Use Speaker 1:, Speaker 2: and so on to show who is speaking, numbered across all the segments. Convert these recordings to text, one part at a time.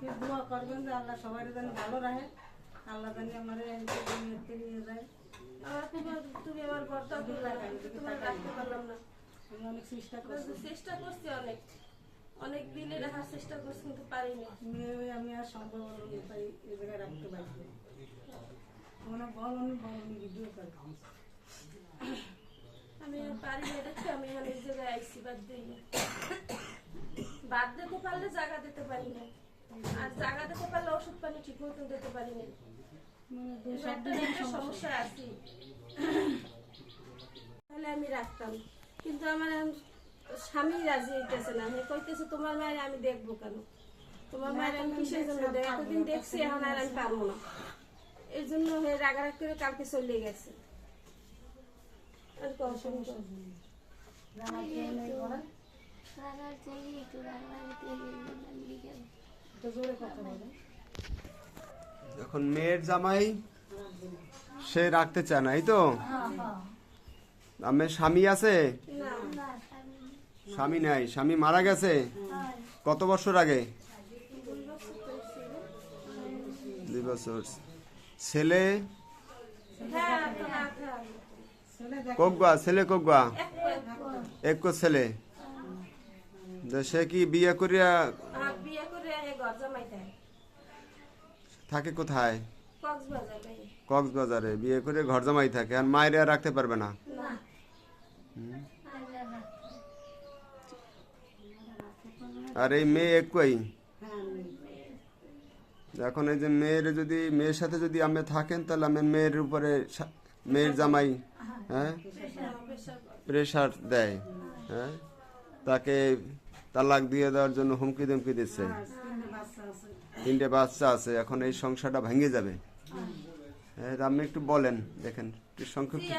Speaker 1: আপনি দোয়া করবেন যে আল্লাহ সবাই যেন ভালো রাখে। আল্লাহ জানি আমার নিয়ে নিয়ে যায়।
Speaker 2: আমার তুমি আমার তোমার রাখতে পারলাম না।
Speaker 1: আমি অনেক চেষ্টা করছি।
Speaker 2: চেষ্টা করছি অনেক। অনেক রাখার চেষ্টা করছি কিন্তু পারিনি।
Speaker 1: মেয়ে আমি আর সম্ভব হলো না তাই এই জায়গায় রাখতে পারছি মনে বল আমি বল আমি ভিডিও করে
Speaker 2: আমি পারি না আমি জায়গায় আইসি বাদ দিই বাদ দিতে পারলে জায়গা দিতে পারি না। আর জায়গা দিতে পারলে ওষুধ পানি ঠিক মতন দিতে পারি না
Speaker 1: মানে
Speaker 2: একটা একটা
Speaker 1: সমস্যা।
Speaker 2: আছে। তাহলে আমি রাখতাম। কিন্তু আমার স্বামী রাজি হইতেছে না। হে কইতেছে তোমার মায়ের আমি দেখব কেন? তোমার মায়ের আমি কিসের জন্য দেখ এতদিন দেখছি এখন আর আমি পারব না। এই জন্য হে রাগারাগ করে কালকে চলে গেছে। আর কম সমস্যা
Speaker 1: কেউ নেই ঘরে।
Speaker 3: রাগার একটু বিকেল।
Speaker 4: এখন মেয়ের জামাই সে রাখতে চায় না, এই তো? আমার স্বামী আছে?
Speaker 3: স্বামী
Speaker 4: নাই, স্বামী মারা গেছে? কত বছর আগে?
Speaker 2: দুই বছর। ছিল।
Speaker 4: বছর ছেলে কোকবা?
Speaker 2: এক
Speaker 4: ছেলে। সে কি বিয়ে করিয়া
Speaker 2: জামাই থাকে
Speaker 4: থাকে কোথায়?
Speaker 2: কক্সবাজারে
Speaker 4: বিয়ে করে ঘর জামাই থাকে। আর মায়ের আর রাখতে পারবে না? আর এই মেয়ে একই?
Speaker 1: হ্যাঁ
Speaker 4: এখন এই যে মেয়ের যদি মেয়ের সাথে যদি আপনি থাকেন তাহলে আমি মেয়ের উপরে মেয়ের জামাই হ্যাঁ? প্রেশার দেয় হ্যাঁ? তাকে তালাক দিয়ে দেওয়ার জন্য হুমকি ধমকি দিচ্ছে
Speaker 1: তিনটে বাচ্চা আছে
Speaker 4: আছে এখন এই সংসারটা ভেঙে যাবে। হ্যাঁ আপনি একটু বলেন দেখেন একটু সংক্ষিপ্ত।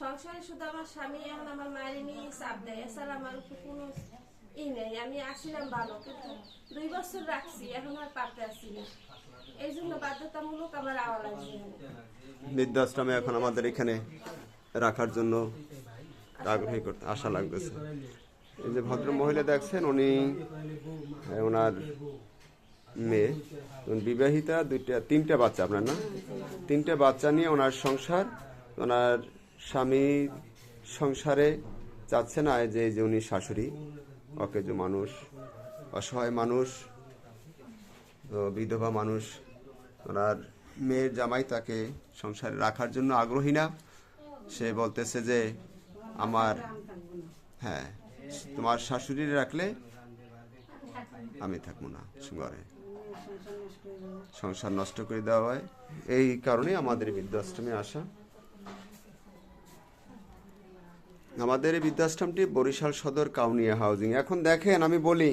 Speaker 2: সংসারে শুধু আমার স্বামী এখন আমার মায়ের নিয়ে চাপ দেয়। এছাড়া আমার কোনো ই নেই। আমি আসছিলাম ভালো কিন্তু দুই বছর রাখছি এখন আর পারতে আসছি না। এই জন্য বাধ্যতামূলক আমার আওয়া লাগছে এখানে।
Speaker 4: বৃদ্ধাশ্রমে এখন আমাদের এখানে রাখার জন্য আগ্রহী করতে আশা লাগতেছে। এই যে ভদ্র মহিলা দেখছেন উনি ওনার মেয়ে বিবাহিতা দুইটা, তিনটা বাচ্চা, আপনার না তিনটা বাচ্চা নিয়ে ওনার সংসার, ওনার স্বামী সংসারে চাচ্ছে না যে যে উনি শাশুড়ি, অকেজো মানুষ, অসহায় মানুষ বিধবা মানুষ, ওনার মেয়ের জামাই তাকে সংসারে রাখার জন্য আগ্রহী না। সে বলতেছে যে আমার হ্যাঁ তোমার শাশুড়ি রাখলে আমি থাকব না, ঘরে।
Speaker 1: সংসার নষ্ট
Speaker 4: করে দেওয়া হয়। এই কারণে আমাদের বৃদ্ধাশ্রমে আসা। আমাদের এই বৃদ্ধাশ্রমটি বরিশাল সদর কাউনিয়া হাউজিং। এখন দেখেন, আমি বলি,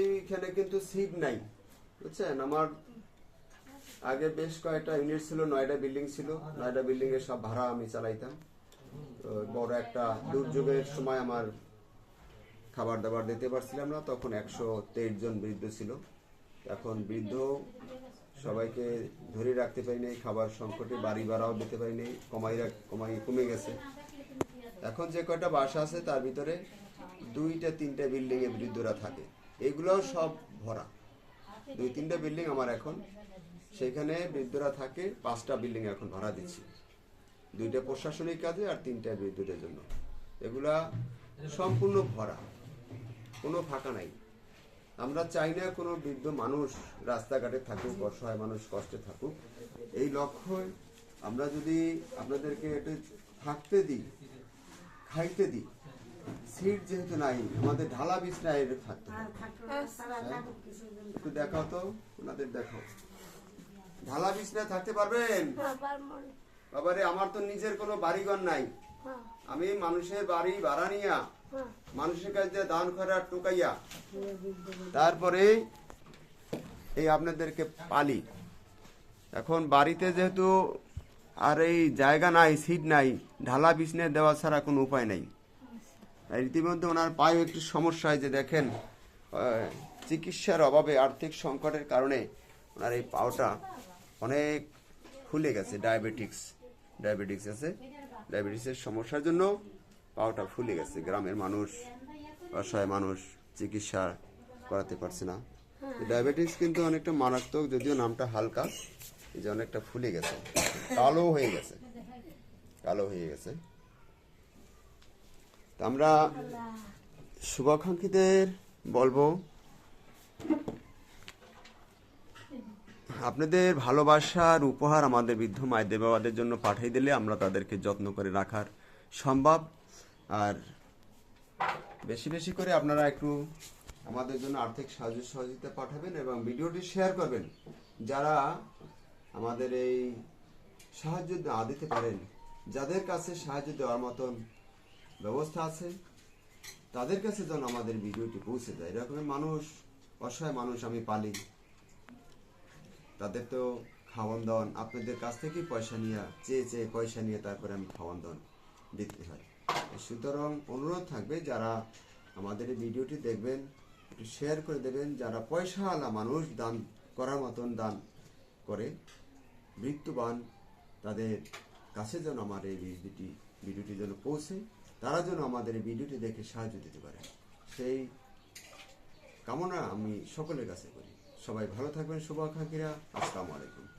Speaker 4: এইখানে কিন্তু সিট নাই, বুঝছেন? আমার আগে বেশ কয়েকটা ইউনিট ছিল, নয়টা বিল্ডিং ছিল। নয়টা বিল্ডিং এর সব ভাড়া আমি চালাইতাম। বড় একটা দুর্যোগের সময় আমার খাবার দাবার দিতে পারছিলাম না, তখন একশো তেইশ জন বৃদ্ধ ছিল। এখন বৃদ্ধ সবাইকে ধরে রাখতে পারি নাই, খাবার সংকটে বাড়ি ভাড়াও দিতে পারি নাই, কমাই কমাই কমে গেছে। এখন যে কয়টা বাসা আছে, তার ভিতরে দুইটা, তিনটা বিল্ডিং এ বৃদ্ধরা থাকে। এগুলোও সব ভরা। দুই, তিনটা বিল্ডিং আমার এখন। সেখানে বৃদ্ধরা থাকে, পাঁচটা বিল্ডিং এখন ভাড়া দিচ্ছি। দুইটা প্রশাসনিক কাজে আর তিনটা বিদ্যুতের জন্য। এগুলা সম্পূর্ণ ভরা। কোনো ফাঁকা নাই। আমরা চাই না কোনো বৃদ্ধ মানুষ রাস্তাঘাটে থাকুক অসহায় মানুষ কষ্টে থাকুক। এই লক্ষ্য আমরা যদি আপনাদেরকে একটু থাকতে দিই খাইতে দিই সিট যেহেতু নাই আমাদের ঢালা থাকতে হবে।
Speaker 1: থাকতে
Speaker 4: একটু দেখাও তো ওনাদের দেখাও। ঢালা বিছনায় থাকতে পারবেন? বাবারে আমার তো নিজের কোনো বাড়িঘর নাই।
Speaker 3: হ্যাঁ।
Speaker 4: আমি মানুষের বাড়ি ভাড়া নিয়া মানুষের কাছে দান করা টুকাইয়া তারপরে এই আপনাদেরকে পালি। এখন বাড়িতে যেহেতু আর এই জায়গা নাই সিট নাই ঢালা বিছনে দেওয়া ছাড়া কোনো উপায় নাই। ইতিমধ্যে ওনার পায়ে একটু সমস্যা হয় যে দেখেন চিকিৎসার অভাবে আর্থিক সংকটের কারণে ওনার এই পাওটা অনেক ফুলে গেছে ডায়াবেটিক্স ডায়াবেটিক্স আছে ডায়াবেটিক্সের সমস্যার জন্য পাওটা ফুলে গেছে। গ্রামের মানুষ অসহায় মানুষ চিকিৎসা করাতে পারছে না।
Speaker 2: হ্যাঁ।
Speaker 4: ডায়াবেটিস কিন্তু অনেকটা মারাত্মক যদিও নামটা হালকা এই যে অনেকটা ফুলে গেছে। কালো হয়ে গেছে। কালো হয়ে গেছে। তা আমরা শুভাকাঙ্ক্ষীদের বলব আপনাদের ভালোবাসার উপহার আমাদের বৃদ্ধ মায়েদের বাবাদের জন্য পাঠিয়ে দিলে আমরা তাদেরকে যত্ন করে রাখার সম্ভব। আর বেশি বেশি করে আপনারা একটু আমাদের জন্য আর্থিক সাহায্য সহযোগিতা পাঠাবেন এবং ভিডিওটি শেয়ার করবেন। যারা আমাদের এই সাহায্য না দিতে পারেন, যাদের কাছে সাহায্য দেওয়ার মতন ব্যবস্থা আছে, তাদের কাছে যেন আমাদের ভিডিওটি পৌঁছে যায়। এরকমের মানুষ, অসহায় মানুষ আমি পালি। তাদের তো খাওয়ান দাওয়ান, আপনাদের কাছ থেকেই পয়সা নিয়ে, চেয়ে চেয়ে পয়সা নিয়ে তারপরে আমি খাওয়ান দাওয়ান দিতে হয়। সুতরাং অনুরোধ থাকবে যারা আমাদের এই ভিডিওটি দেখবেন, একটু শেয়ার করে দেবেন, যারা পয়সাওয়ালা মানুষ দান করার মতন দান করে, মৃত্যুবান, তাদের কাছে যেন আমার এই ভিডিওটি ভিডিওটি যেন পৌঁছে, তারা যেন আমাদের এই ভিডিওটি দেখে সাহায্য দিতে পারে। সেই কামনা আমি সকলের কাছে করি। সবাই ভালো থাকবেন শুভাকাঙ্ক্ষীরা আসসালামু আলাইকুম।